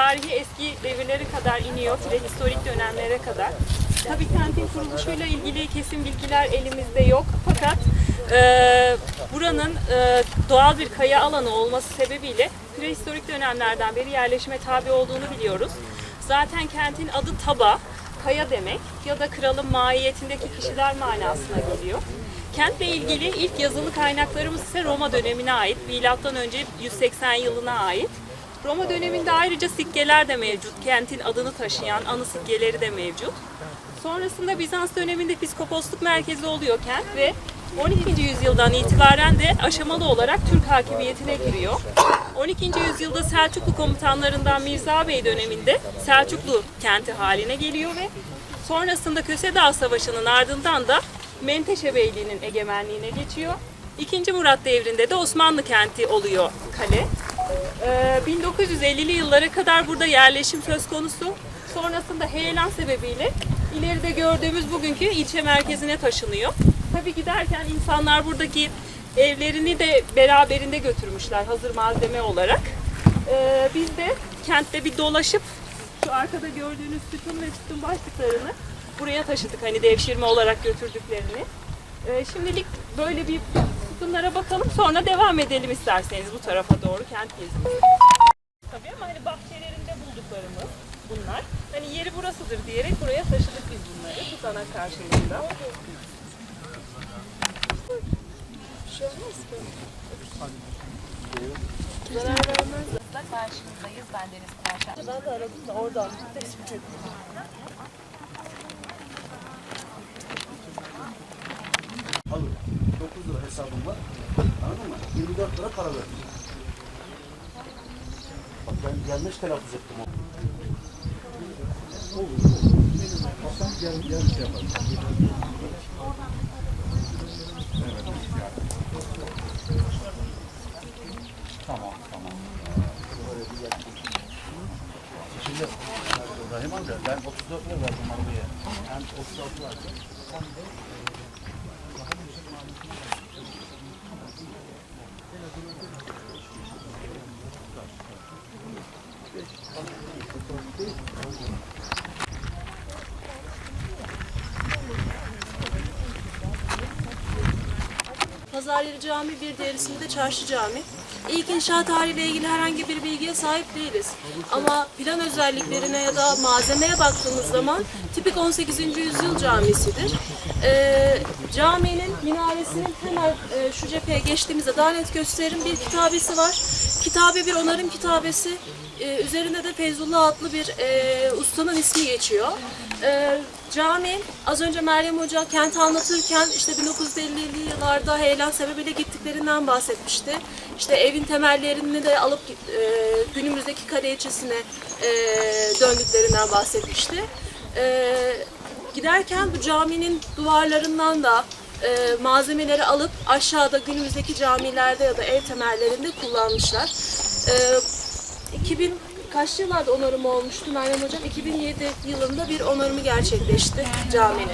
tarihi eski devirlere kadar iniyor, prehistorik dönemlere kadar. Tabii kentin kuruluşuyla ilgili kesin bilgiler elimizde yok. Fakat e, buranın e, doğal bir kaya alanı olması sebebiyle prehistorik dönemlerden beri yerleşime tabi olduğunu biliyoruz. Zaten kentin adı Taba, kaya demek ya da kralın mahiyetindeki kişiler manasına geliyor. Kentle ilgili ilk yazılı kaynaklarımız ise Roma dönemine ait. Milattan önce 180 yılına ait. Roma döneminde ayrıca sikkeler de mevcut. Kentin adını taşıyan anı sikkeleri de mevcut. Sonrasında Bizans döneminde piskoposluk merkezi oluyor kent ve 12. yüzyıldan itibaren de aşamalı olarak Türk hakimiyetine giriyor. 12. yüzyılda Selçuklu komutanlarından Mirza Bey döneminde Selçuklu kenti haline geliyor ve sonrasında Kösedağ Savaşı'nın ardından da Menteşe Beyliği'nin egemenliğine geçiyor. 2. Murat devrinde de Osmanlı kenti oluyor kale. Ee, 1950'li yıllara kadar burada yerleşim söz konusu. Sonrasında heyelan sebebiyle ileride gördüğümüz bugünkü ilçe merkezine taşınıyor. Tabii giderken insanlar buradaki evlerini de beraberinde götürmüşler hazır malzeme olarak. Ee, biz de kentte bir dolaşıp şu arkada gördüğünüz sütun ve sütun başlıklarını buraya taşıdık hani devşirme olarak götürdüklerini. Ee, şimdilik böyle bir sütunlara bakalım sonra devam edelim isterseniz bu tarafa doğru kent gezimize. Tabii ama hani bahçelerinde bulduklarımız bunlar. Hani yeri burasıdır diyerek buraya taşıdık biz bunları tutanak karşılığında. Karşınızdayız. Ben Deniz Kıraşan. Ben de aradım da oradan tespit ettim. 9 lira hesabım var. Anladın mı? 24 lira para verdim. Bak ben yanlış telaffuz ettim onu. Olur. Bak sen gel, gel şey. Tamam, tamam. Böyle bir yakın. Şimdi Rahim amca ben 34 lira verdim arabaya. Hem 36 vardı. Sen de Pazar yeri cami bir diğer ismi de çarşı cami. İlk inşaat tarihiyle ilgili herhangi bir bilgiye sahip değiliz. Ama plan özelliklerine ya da malzemeye baktığımız zaman tipik 18. yüzyıl camisidir. Ee, caminin minaresinin hemen e, şu cepheye geçtiğimizde daha net gösteririm bir kitabesi var. Kitabe bir onarım kitabesi. Ee, üzerinde de Feyzullah adlı bir e, ustanın ismi geçiyor. Ee, cami az önce Meryem Hoca kenti anlatırken işte 1950'li yıllarda heyelan sebebiyle gittiklerinden bahsetmişti. İşte evin temellerini de alıp e, günümüzdeki kale ilçesine e, döndüklerinden bahsetmişti. E, giderken bu caminin duvarlarından da e, malzemeleri alıp aşağıda günümüzdeki camilerde ya da ev temellerinde kullanmışlar. E, 2000 kaç yıllarda onarımı olmuştu Meryem Hocam? 2007 yılında bir onarımı gerçekleşti caminin.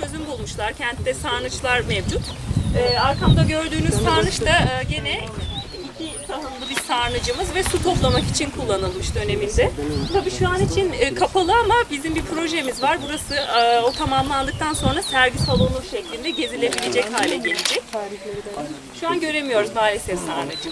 Çözüm bulmuşlar. Kentte sarnıçlar mevcut. Ee, arkamda gördüğünüz sarnıç da e, gene iki tahıllı bir sarnıcımız ve su toplamak için kullanılmış döneminde. Tabii şu an için e, kapalı ama bizim bir projemiz var. Burası e, o tamamlandıktan sonra sergi salonu şeklinde gezilebilecek hale gelecek. Şu an göremiyoruz maalesef sarnıcı.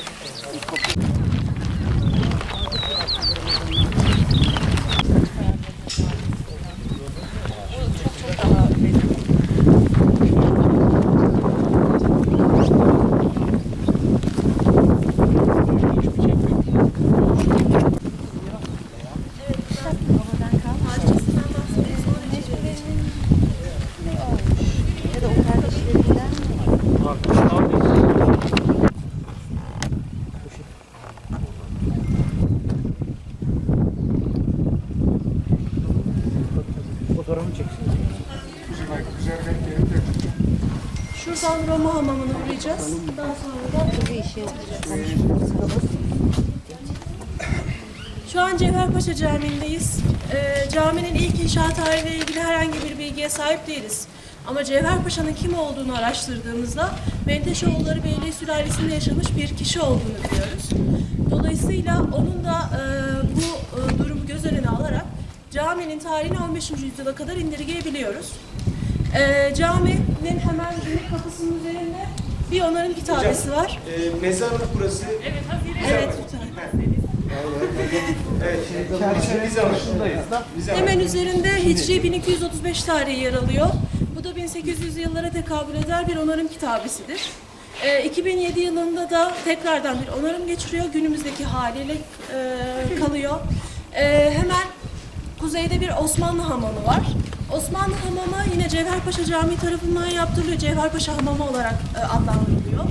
Fotoğrafını çeksin. Şuradan Roma hamamına uğrayacağız. Daha sonra da bir işe yapacağız. Şu an Cevherpaşa Camii'ndeyiz. Ee, caminin ilk inşaat tarihiyle ilgili herhangi bir bilgiye sahip değiliz. Ama Cevherpaşa'nın kim olduğunu araştırdığımızda Menteşoğulları Beyliği sülalesinde yaşamış bir kişi olduğunu biliyoruz. Dolayısıyla onun da e, bu e, durumu göz önüne alarak caminin tarihini 15. yüzyıla kadar indirgeyebiliyoruz. Ee, caminin hemen kapısının üzerinde bir onarım kitabesi var. Ee, mezarlık burası. Evet, Hazire Evet, lütfen. Evet, Hemen üzerinde Hicri 1235 tarihi yer alıyor. Bu da 1800 yıllara tekabül eder bir onarım kitabesidir. Ee, 2007 yılında da tekrardan bir onarım geçiriyor. Günümüzdeki haliyle e, kalıyor. Ee, hemen kuzeyde bir Osmanlı hamamı var. Osmanlı hamamı yine Cevherpaşa Camii tarafından yaptırılıyor. Cevherpaşa Hamamı olarak e, adlandırılıyor.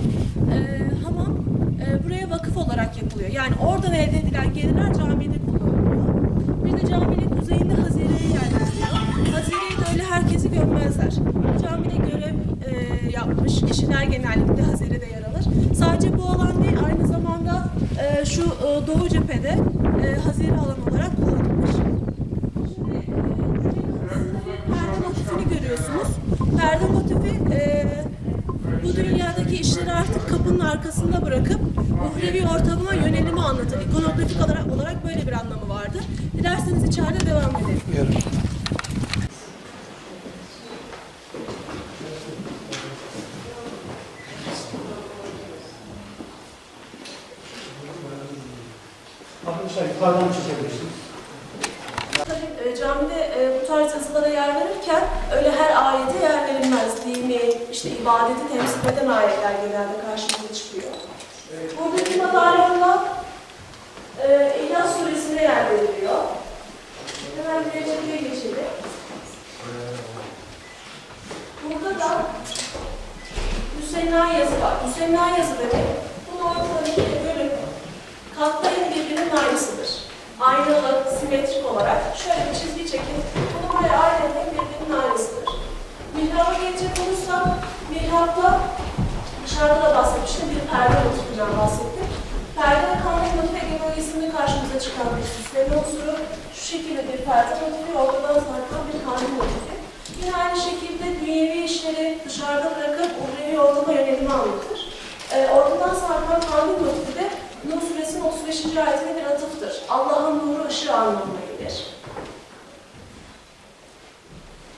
Buraya vakıf olarak yapılıyor. Yani oradan elde edilen gelirler camide kullanılıyor. Bir de caminin kuzeyinde Hazire'ye yerleşiyor. Hazire'yi de öyle herkesi görmezler. Camide görev e, yapmış kişiler genellikle Hazire'de yer alır. Sadece bu alan değil, aynı zamanda e, şu e, doğu cephede e, Hazire alan olarak kullanılmış. Şimdi e, perde motifini görüyorsunuz. Perde motifi dünyadaki işleri artık kapının arkasında bırakıp uhrevi ortamına yönelimi anlatır. İkonografik olarak, olarak böyle bir anlamı vardır. Dilerseniz içeride devam edelim. Arkadaşlar camide e, bu tarz yazılara yer verirken öyle her ayete yer verilmez. Dini, işte ibadeti temsil eden ayetler genelde karşımıza çıkıyor. Buradaki madalyonda e, İhlas suresine yer veriliyor. Hemen dereceye geçelim. Burada da Müsenna yazı var. Müsenna yazı demek, bunu bölüm katlayın birbirinin aynısıdır. Aynalı, simetrik olarak şöyle bir çizgi çekin. Bunu böyle aynalı birbirinin aynısıdır. Mihraba gelecek olursak, mihrapta dışarıda da bahsetmiştim, bir perde motifinden bahsettim. Perde kanun motifi Ege bölgesinde karşımıza çıkan bir süsleme unsuru. Şu şekilde bir perde motifi, ortadan sarkan bir kanun motifi. Yine aynı şekilde dünyevi işleri dışarıda bırakıp uhrevi ortama yönelimi anlatır. Ee, ortadan sarkan kanun motifi de Nur suresinin 35. ayetine bir atıftır. Allah'ın nuru ışığı anlamına gelir.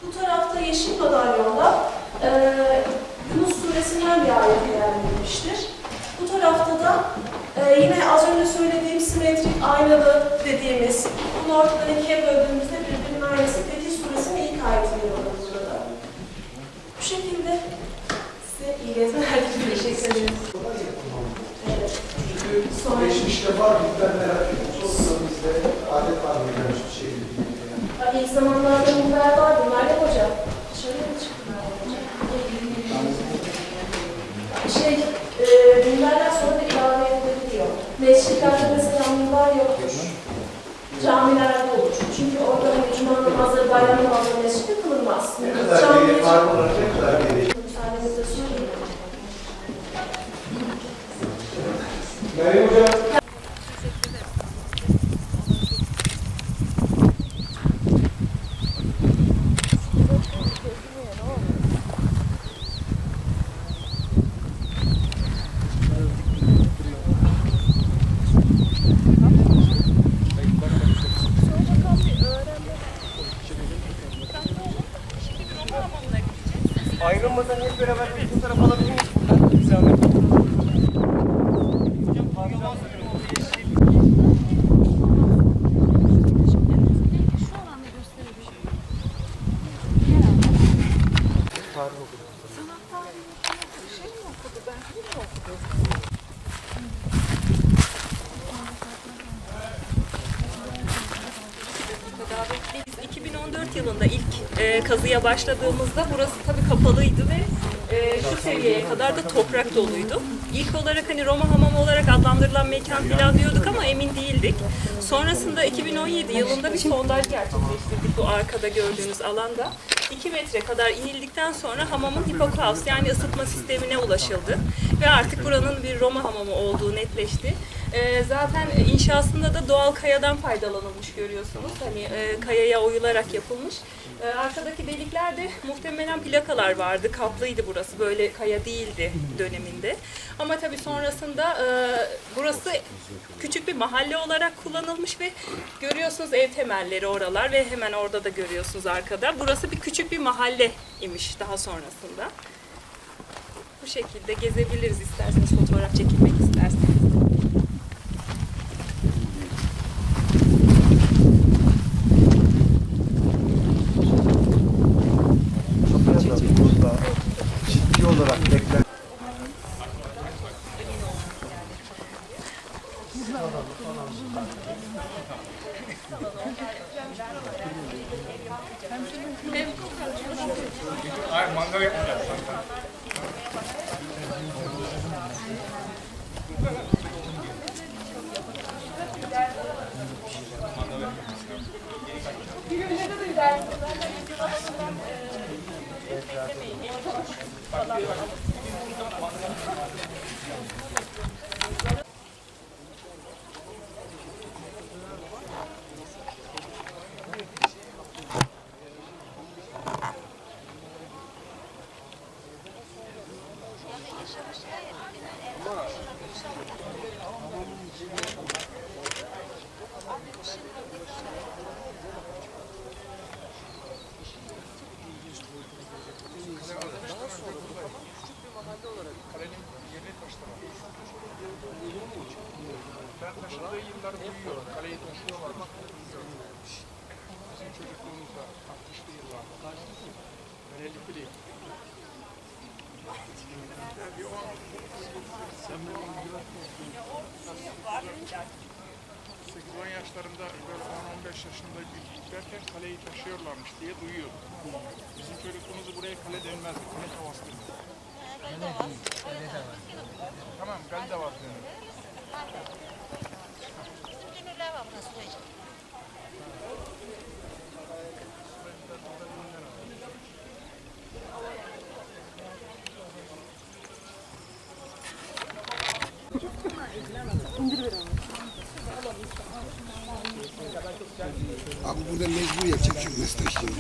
Bu tarafta yeşil madalyonda e, Yunus suresinden bir ayet yer verilmiştir. Bu tarafta da e, yine az önce söylediğim simetrik aynalı dediğimiz bunu ortadan ikiye böldüğümüzde birbirinin aynısı Fetih suresinin ilk ayeti yer alır burada. Bu şekilde size iyi gezmeler diliyorum. Teşekkür ederim. Evet. Çünkü Sonra- geçmişte var mı? Ben merak ettim. Bizde adet var mı? Yani. Ay, İlk zamanlarda bunlar var, bunlar yok hocam. Dışarıya mı hocam? Şey, e, bunlardan sonra da ilave edilebiliyor. Mescitlerde mesela bunlar yoktur. Camilerde olur. Çünkü orada hani cuma namazları, bayram namazları mescitte kılınmaz. Ne kadar Camiye var mı? Ne kadar gerek? per aver 2014 yılında ilk e, kazıya başladığımızda burası tabii kapalıydı ve e, şu seviyeye kadar da toprak doluydu. İlk olarak hani Roma hamamı olarak adlandırılan mekan falan diyorduk ama emin değildik. Sonrasında 2017 yılında bir sondaj gerçekleştirdik bu arkada gördüğünüz alanda. 2 metre kadar inildikten sonra hamamın hipokaus yani ısıtma sistemine ulaşıldı. Ve artık buranın bir Roma hamamı olduğu netleşti. Ee, zaten inşasında da doğal kayadan faydalanılmış görüyorsunuz. Hani e, kayaya oyularak yapılmış. Ee, arkadaki deliklerde muhtemelen plakalar vardı. Kaplıydı burası. Böyle kaya değildi döneminde. Ama tabii sonrasında e, burası küçük bir mahalle olarak kullanılmış ve görüyorsunuz ev temelleri oralar ve hemen orada da görüyorsunuz arkada. Burası bir küçük bir mahalle imiş daha sonrasında. Bu şekilde gezebiliriz isterseniz fotoğraf çekilmek isterseniz. Burada ciddi olarak beklen Ben taşındığı yıllar duyuyorum. Kaleyi taşıyorlar. Bizim çocukluğumuzda 60'lı yıllarda. Özellikle değil. Bir o Sekiz on yaşlarında böyle 10-15 yaşında giderken kaleyi taşıyorlarmış diye duyuyordum. Bizim çocukluğumuzda buraya kale denmezdi. Kale havası denirdi. Tamam, Abi burada mecbur yapacak çünkü nasıl taşıyayım?